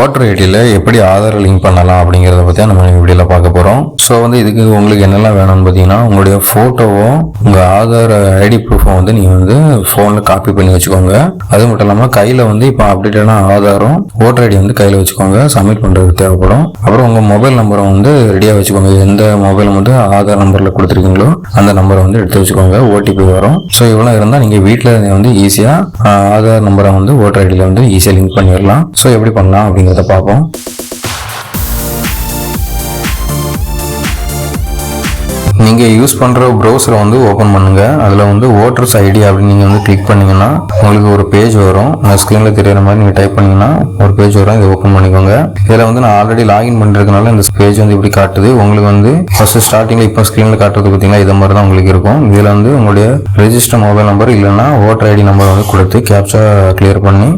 Voter ஐடியில் எப்படி Aadhaar link பண்ணலாம் அப்படிங்கிறத பற்றி நம்ம வீடியோவில் பார்க்க போகிறோம் ஸோ வந்து இதுக்கு உங்களுக்கு என்னெல்லாம் வேணும்னு பார்த்தீங்கன்னா உங்களுடைய ஃபோட்டோவும் உங்கள் ஆதார் ஐடி ப்ரூஃபும் வந்து நீங்கள் வந்து ஃபோனில் காப்பி பண்ணி வச்சுக்கோங்க. அது மட்டும் இல்லாமல் கையில் வந்து இப்போ அப்டேட்டான ஆதாரம் ஓட்டர் ஐடி வந்து கையில் வச்சுக்கோங்க. சப்மிட் பண்ணுறதுக்கு தேவைப்படும். அப்புறம் உங்கள் மொபைல் நம்பரை வந்து ரெடியாக வச்சுக்கோங்க. எந்த மொபைல் வந்து ஆதார் நம்பரில் கொடுத்துருக்கீங்களோ அந்த நம்பரை வந்து எடுத்து வச்சுக்கோங்க. ஓடிபி வரும். ஸோ இவ்வளோ இருந்தால் நீங்கள் வீட்டில் வந்து ஈஸியாக ஆதார் நம்பரை வந்து ஓட்டர் ஐடியில் வந்து ஈஸியாக லிங்க் பண்ணிடலாம். ஸோ எப்படி பண்ணலாம் அப்படின்னு அப்படிங்கிறத பார்ப்போம். நீங்கள் யூஸ் பண்ணுற ப்ரௌசரை வந்து ஓப்பன் பண்ணுங்கள் அதில் வந்து ஓட்டர்ஸ் ஐடி அப்படின்னு நீங்கள் வந்து கிளிக் பண்ணிங்கன்னா உங்களுக்கு ஒரு பேஜ் வரும். நான் ஸ்க்ரீனில் தெரியிற மாதிரி நீங்கள் டைப் பண்ணிங்கன்னா ஒரு பேஜ் வரும். இதை ஓப்பன் பண்ணிக்கோங்க. இதில் வந்து நான் ஆல்ரெடி லாகின் பண்ணுறதுனால இந்த பேஜ் வந்து இப்படி காட்டுது. உங்களுக்கு வந்து ஃபஸ்ட்டு ஸ்டார்டிங்கில் இப்போ ஸ்க்ரீனில் காட்டுறது பார்த்தீங்கன்னா இதை மாதிரி தான் உங்களுக்கு இருக்கும். இதில் வந்து உங்களுடைய ரெஜிஸ்டர் மொபைல் நம்பர் இல்லைன்னா ஓட்டர் ஐடி நம்பர் வந்து கொடுத்து கேப்சா கிளியர் பண்ணி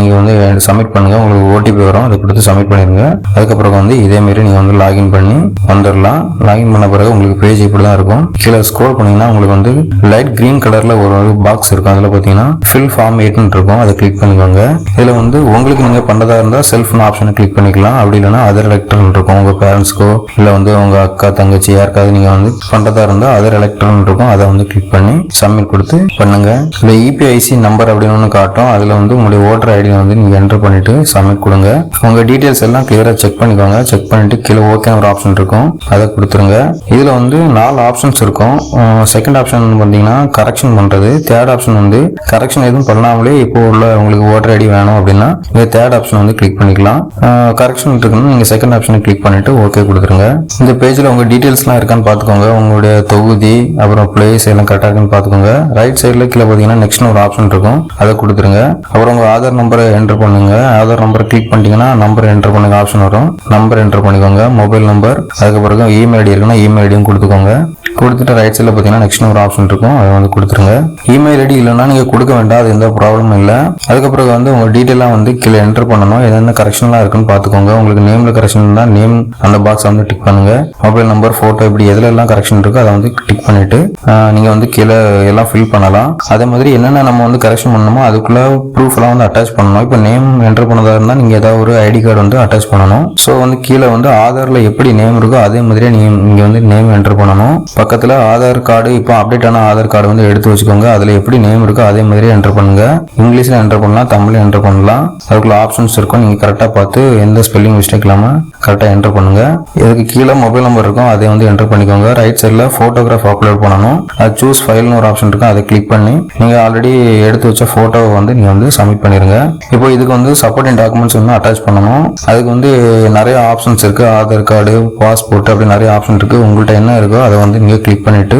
நீங்கள் வந்து சப்மிட் பண்ணுங்கள் உங்களுக்கு ஓடிபி வரும். அதை கொடுத்து சப்மிட் பண்ணிடுங்க. அதுக்கப்புறம் வந்து இதேமாரி நீங்கள் வந்து லாகின் பண்ணி வந்துடலாம் லாகின் பண்ண பிறகு உங்களுக்கு பேஜ் இப்படி தான் இருக்கும். கீழே ஸ்க்ரோல் பண்ணீங்கன்னா உங்களுக்கு வந்து லைட் கிரீன் கலர்ல ஒரு பாக்ஸ் இருக்கும். அதில் பார்த்தீங்கன்னா ஃபில் ஃபார்ம் எயிட்னு இருக்கும். அதை கிளிக் பண்ணிக்கோங்க. இதில் வந்து உங்களுக்கு நீங்கள் பண்ணுறதா இருந்தால் செல்ஃப்னு ஆப்ஷனை கிளிக் பண்ணிக்கலாம். அப்படி இல்லைன்னா அதர் எலக்ட்ரன் இருக்கும். உங்கள் பேரண்ட்ஸ்க்கோ இல்லை வந்து உங்கள் அக்கா தங்கச்சி யாருக்காவது நீங்கள் வந்து பண்ணுறதா இருந்தால் அதர் எலக்ட்ரன் இருக்கும். அதை வந்து கிளிக் பண்ணி சப்மிட் கொடுத்து பண்ணுங்க. இந்த இபிஐசி நம்பர் அப்படின்னு ஒன்று காட்டும். அதில் வந்து உங்களுடைய ஓட்டர் ஐடியை வந்து நீங்கள் என்டர் பண்ணிட்டு சப்மிட் கொடுங்க. உங்கள் டீட்டெயில்ஸ் எல்லாம் கிளியராக செக் பண்ணிக்கோங்க. செக் பண்ணிட்டு கீழே ஓகே ஒரு ஆப்ஷன் இருக்கும். அதை கொடுத்துருங்க. இதில் வந்து நாலு ஆப்ஷன்ஸ் இருக்கும். செகண்ட் ஆப்ஷன் பார்த்தீங்கன்னா கரெக்ஷன் பண்ணுறது தேர்ட் ஆப்ஷன் வந்து கரெக்ஷன் எதுவும் பண்ணாமலே இப்போ உள்ள உங்களுக்கு ஓட்டர் ஐடி வேணும் அப்படின்னா இந்த தேர்ட் ஆப்ஷன் வந்து கிளிக் பண்ணிக்கலாம். கரெக்ஷன் இருக்குன்னு நீங்கள் செகண்ட் ஆப்ஷனை கிளிக் பண்ணிட்டு ஓகே கொடுத்துருங்க. இந்த பேஜில் உங்கள் டீட்டெயில்ஸ்லாம் இருக்கான்னு பார்த்துக்கோங்க. உங்களுடைய தொகுதி அப்புறம் பிளேஸ் எல்லாம் கரெக்டாக இருக்குன்னு பார்த்துக்கோங்க. ரைட் சைடில் கீழே பார்த்தீங்கன்னா நெக்ஸ்ட்னு ஒரு ஆப்ஷன் இருக்கும். அதை கொடுத்துருங்க. அப்புறம் உங்கள் ஆதார் நம்பரை என்டர் பண்ணுங்க. ஆதார் நம்பரை கிளிக் பண்ணிட்டீங்கன்னா நம்பர் என்டர் பண்ணுங்க ஆப்ஷன் வரும். நம்பர் என்டர் பண்ணிக்கோங்க. மொபைல் நம்பர் அதுக்கப்புறம் இமெயில் ஐடி இருக்குன்னா இமெயில் ஐடியும் கொடுத்துக்கோங்க. கொடுத்துட்டு ரைட் சைடில் பார்த்தீங்கன்னா நெக்ஸ்ட் ஒரு ஆப்ஷன் இருக்கும். அதை வந்து கொடுத்துருங்க. இமெயில் ஐடி இல்லைன்னா நீங்கள் கொடுக்க வேண்டாம். அது எந்த ப்ராப்ளமும் இல்லை. அதுக்கப்புறம் வந்து உங்கள் டீட்டெயிலாக வந்து கீழே என்டர் பண்ணணும். என்னென்ன கரெக்ஷன்லாம் இருக்குன்னு பார்த்துக்கோங்க. உங்களுக்கு நேமில் கரெக்ஷன் இருந்தால் நேம் அந்த பாக்ஸ் வந்து டிக் பண்ணுங்க. மொபைல் நம்பர் ஃபோட்டோ இப்படி எதுல எல்லாம் கரெக்ஷன் இருக்கோ அதை வந்து டிக் பண்ணிட்டு நீங்கள் வந்து கீழே எல்லாம் ஃபில் பண்ணலாம். அதே மாதிரி என்னென்ன நம்ம வந்து கரெக்ஷன் பண்ணணுமோ அதுக்குள்ள ப்ரூஃப் எல்லாம் வந்து அட்டாச் பண்ணணும். இப்போ நேம் என்டர் பண்ணதா இருந்தால் நீங்கள் ஏதாவது ஒரு ஐடி கார்டு வந்து அட்டாச் பண்ணணும். ஸோ வந்து கீழே வந்து ஆதாரில் எப்படி நேம் இருக்கோ அதே மாதிரியே நீங்கள் இங்கே வந்து நேம் என்டர் பண்ணணும். பக்கத்தில் ஆதார் கார்டு இப்போ அப்டேட் ஆன ஆதார் கார்டு வந்து எடுத்து வச்சுக்கோங்க. அதில் எப்படி நேம் இருக்கோ அதே மாதிரியே என்டர் பண்ணுங்க. இங்கிலீஷில் என்டர் பண்ணலாம் தமிழில் என்டர் பண்ணலாம். அதுக்குள்ள ஆப்ஷன்ஸ் இருக்கும். நீங்கள் கரெக்டாக பார்த்து எந்த ஸ்பெல்லிங் மிஸ்டேக் இல்லாமல் கரெக்டாக என்டர் பண்ணுங்க. இதுக்கு கீழே மொபைல் நம்பர் இருக்கும். அதை வந்து என்டர் பண்ணிக்கோங்க. ரைட் சைடில் ஃபோட்டோகிராஃப் அப்லோட் பண்ணணும். அது சூஸ் ஃபைல்னு ஒரு ஆப்ஷன் இருக்கும் அதை கிளிக் பண்ணி நீங்கள் ஆல்ரெடி எடுத்து வச்ச ஃபோட்டோவை வந்து நீங்கள் வந்து சப்மிட் பண்ணிடுங்க இப்போ இதுக்கு வந்து சப்போர்ட்டிங் டாக்குமெண்ட்ஸ் வந்து அட்டாச் பண்ணணும். அதுக்கு வந்து நிறைய ஆப்ஷன்ஸ் இருக்குது ஆதார் கார்டு பாஸ்போர்ட் அப்படி நிறைய ஆப்ஷன் இருக்குது உங்கள்கிட்ட என்ன இருக்கோ அதை வந்து நீங்கள் கிளிக் பண்ணிவிட்டு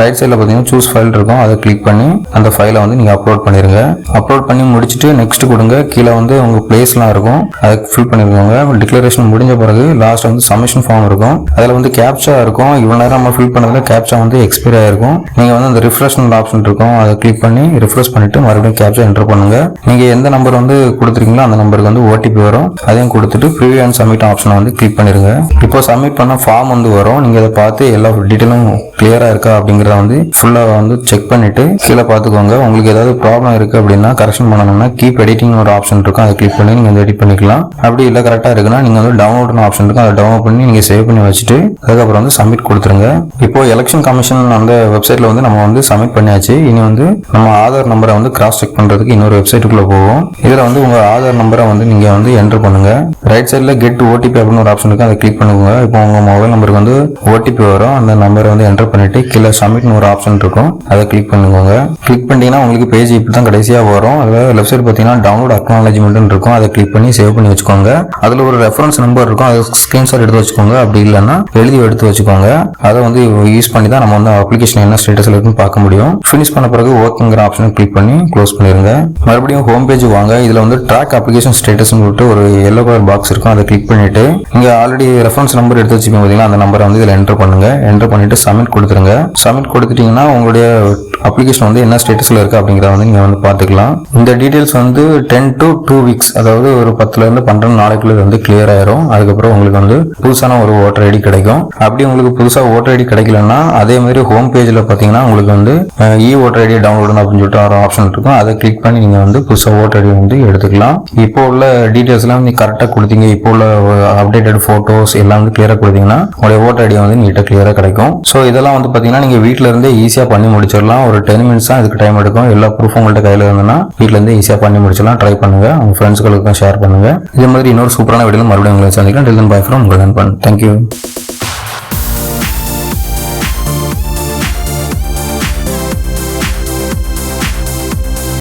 ரைட் சைடில் பார்த்தீங்கன்னா சூஸ் ஃபைல் இருக்கும். அதை கிளிக் பண்ணி அந்த ஃபைலை வந்து நீங்கள் அப்லோட் பண்ணிடுங்க அப்லோட் பண்ணி முடிச்சுட்டு நெக்ஸ்ட் கொடுங்க. கீழே வந்து உங்கள் பிளேஸ்லாம் இருக்கும். அதை ஃபில் பண்ணிருக்கோங்க. டிக்ளரேஷன் முடிஞ்ச பிறகு லாஸ்ட் வந்து சப்மிஷன் ஃபார்ம் இருக்கும். அதில் வந்து கேப்சா இருக்கும். இவ்வளோ நேரம் நம்ம ஃபில் பண்ணதில் கேப்சா வந்து எக்ஸ்பைர் ஆயிருக்கும். நீங்கள் வந்து அந்த ரிஃப்ரெஷ்னல் ஆப்ஷன் இருக்கும். அதை கிளிக் பண்ணி ரிஃப்ரெஷ் பண்ணிட்டு மறுபடியும் கேப்சா என்டர் பண்ணுங்க. நீங்கள் எந்த நம்பர் வந்து கொடுத்துருக்கீங்களோ அந்த நம்பருக்கு வந்து ஓடிபி வரும். அதையும் கொடுத்துட்டு ப்ரீவியன் அண்ட் சப்மிட் ஆப்ஷனை வந்து கிளிக் பண்ணிருங்க. இப்போ சப்மிட் பண்ண ஃபார்ம் வந்து வரும். நீங்கள் அதை பார்த்து எல்லா டீட்டெயிலும் கிளியராக இருக்கா அப்படிங்கிறத வந்து ஃபுல்லாக வந்து செக் பண்ணிவிட்டு கீழே பார்த்துக்கோங்க. உங்களுக்கு ஏதாவது ப்ராப்ளம் இருக்குது அப்படின்னா கரெக்ஷன் பண்ணணும்னா கீப் எடிட்டிங் ஒரு ஆப்ஷன் இருக்கும். அதை கிளிக் பண்ணி நீங்கள் வந்து எடிட் பண்ணிக்கலாம். அப்படி இல்லை கரெக்டாக இருக்குன்னா நீங்கள் வந்து டவுன்லோட் ஆப்ஷன் இருக்கும். அதை டவுன்லோட் பண்ணி நீங்கள் சேவ் பண்ணி வச்சுட்டு அதுக்கப்புறம் வந்து சப்மிட் கொடுத்துருங்க. இப்போ எலெக்ஷன் கமிஷன் அந்த வெப்சைட்டில் வந்து நம்ம வந்து சப்மிட் பண்ணியாச்சு. இனி வந்து நம்ம ஆதார் நம்பரை வந்து கிராஸ் செக் பண்ணுறதுக்கு இன்னொரு வெப்சைட்டுக்குள்ளே போவோம். இதில் வந்து உங்கள் ஆதார் நம்பரை வந்து நீங்கள் வந்து என்டர் பண்ணுங்க. ரைட் சைடில் கெட் ஓடிபி அப்படின்னு ஒரு ஆப்ஷன் இருக்கு. அதை கிளிக் பண்ணுங்க இப்போ உங்கள் மொபைல் நம்பருக்கு வந்து ஓடிபி வரும். அந்த நம்பரை வந்து என்டர் பண்ணிட்டு கீழே சப்மிட்னு ஒரு ஆப்ஷன் இருக்கும். அதை கிளிக் பண்ணுங்க கிளிக் பண்ணிட்டீங்கன்னா உங்களுக்கு பேஜ் இப்படி தான் கடைசியாக வரும். அதில் லெஃப்ட் சைடு பார்த்தீங்கன்னா டவுன்லோட் அக்னாலஜ்மெண்ட்னு இருக்கும். அதை கிளிக் பண்ணி சேவ் பண்ணி வச்சுக்கோங்க. அதில் ஒரு ரெஃபரன்ஸ் நம்பர் இருக்கும். அதை ஸ்கிரீன்ஷாட் எடுத்து வச்சுக்கோங்க. அப்படி இல்லைன்னா எழுதி எடுத்து வச்சுக்கோங்க. அதை வந்து யூஸ் பண்ணி தான் நம்ம வந்து அப்ளிகேஷன் என்ன ஸ்டேட்டஸ் இருக்குன்னு பார்க்க முடியும். ஃபினிஷ் பண்ண பிறகு ஓகேங்கிற ஆப்ஷனை கிளிக் பண்ணி க்ளோஸ் பண்ணிருங்க. மறுபடியும் ஹோம் பேஜ் வாங்க. இதில் வந்து ட்ராக் அப்ளிகேஷன் ஸ்டேட்டஸ்னு சொல்லிட்டு ஒரு எல்லோ கலர் பாக்ஸ் இருக்கும். அதை கிளிக் பண்ணிட்டு இங்கே ஆல்ரெடி ரெஃபரன்ஸ் நம்பர் எடுத்து வச்சுக்கோங்க பார்த்தீங்கன்னா அந்த நம்பரை வந்து இதில் என்டர் பண்ணுங்க. என்டர் பண்ணிட்டு சப்மிட் கொடுத்துருங்க. சப்மிட் கொடுத்துட்டிங்கன்னா உங்களுடைய அப்ளிகேஷன் வந்து என்ன ஸ்டேட்டஸில் இருக்குது அப்படிங்கிறத வந்து நீங்கள் வந்து பார்த்துக்கலாம். இந்த டீட்டெயில்ஸ் வந்து டென் டு டூ வீக்ஸ் அதாவது ஒரு பத்துலேருந்து பன்னெண்டு நாளைக்குள்ள வந்து கிளியர் ஆயிரும். அதுக்கப்புறம் உங்களுக்கு வந்து புதுசான ஒரு ஓட்டர் ஐடி கிடைக்கும். அப்படி உங்களுக்கு புதுசாக ஓட்டர் ஐடி கிடைக்கலன்னா அதே மாதிரி ஹோம் பேஜில் பார்த்தீங்கன்னா உங்களுக்கு வந்து இ ஓட்டர் ஐடி டவுன்லோடு அப்படின்னு சொல்லிட்டு ஒரு ஆப்ஷன் இருக்கும். அதை கிளிக் பண்ணி நீங்கள் வந்து புதுசாக ஓட்டர் ஐடி வந்து எடுத்துக்கலாம். இப்போ உள்ள டீட்டெயில்ஸ்லாம் நீங்கள் கரெக்டாக கொடுத்தீங்க. இப்போ உள்ள அப்டேட்டட் ஃபோட்டோஸ் எல்லாம் வந்து கிளியராக கொடுத்தீங்கன்னா உங்களுடைய ஓட்டர் ஐடி வந்து நீட்டாக கிளியராக கிடைக்கும். ஸோ இதெல்லாம் வந்து பார்த்தீங்கன்னா நீங்கள் வீட்டில் இருந்தே ஈஸியாக பண்ணி முடிச்சிடலாம். ஒரு டென் மினிட்ஸ் தான் இதுக்கு டைம் எடுக்கும். எல்லா ப்ரூஃப் உங்கள்கிட்ட கையில் இருந்ததுன்னா வீட்டிலேருந்து ஈஸியாக பண்ணி முடிச்சிடலாம். ட்ரை பண்ணுங்கள் உங்கள் ஃப்ரெண்ட்ஸ்களுக்கும் ஷேர் பண்ணுங்கள் இதே மாதிரி இன்னொரு சூப்பரான வீடியோ மறுபடியும் உங்களை சந்திக்கலாம் டெல்தன் பாய் ஃப்ரம் உங்கள் நண்பன் தேங்க்யூ